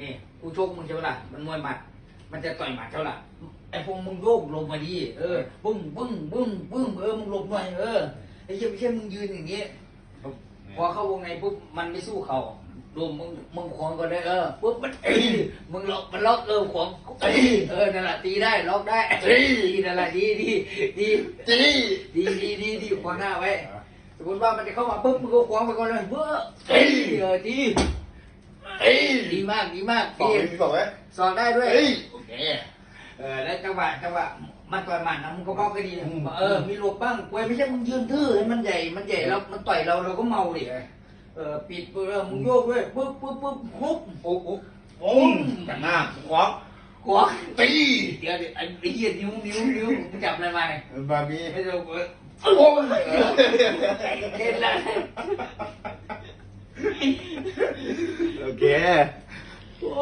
นี่กูชกมึงใช่ไหมล่ะมันมวยหมัด มันจะต่อยหมัดเท่าล่ะไอ้พวกมึงโยกลงมาดีเออบึ้งบึ้งบึ้งบึ้งเออมึงหลบหน่อยเออไอ้เชี่ยไม่ใช่มึงยืนอย่างงี้พอเข้าวงในปุ๊บมันไม่สู้เขารวมมึงมึงขวางก็ได้เออปุ๊บมันเอ้ยมึงล็อกมันล็อกเออขวางเอ้ยเออนั่นแหละตีได้ล็อกได้เอ้ยนั่นแหละดีดีดีจีดีดีดีดีขวางหน้าไว้สมมติว่ามันจะเข้ามาปุ๊บมึงก็ขวางไปก่อนเลยเบ้อเอ้ยเออดี เอ้ยดีมากดีมากสองดีมีสองไหมสอนได้ด้วยเฮ้ยโอเคเออแล้วจังหวะจังหวะมันต่อยหมัดนะมึงก็บอกก็ดีนะเออมีหลบบ้างกวยไม่ใช่มึงยืนทื่อให้มันใหญ่มันใหญ่แล้วมันต่อยเราเราก็เมาดิเออปิดเออมึงโยกด้วยปุ๊บปุ๊บปุ๊บฮุบโอ้โหโอ้มจากหน้าขวางขวาตีเดี๋ยวเดี๋ยวไอ้ไอ้เหี้ยนิ้วนิ้วนิ้วมึงจับอะไรมาเนี่ยบาร์บี้ไม่ต้องเออโอ้ยเล่นละ โอเค โอ้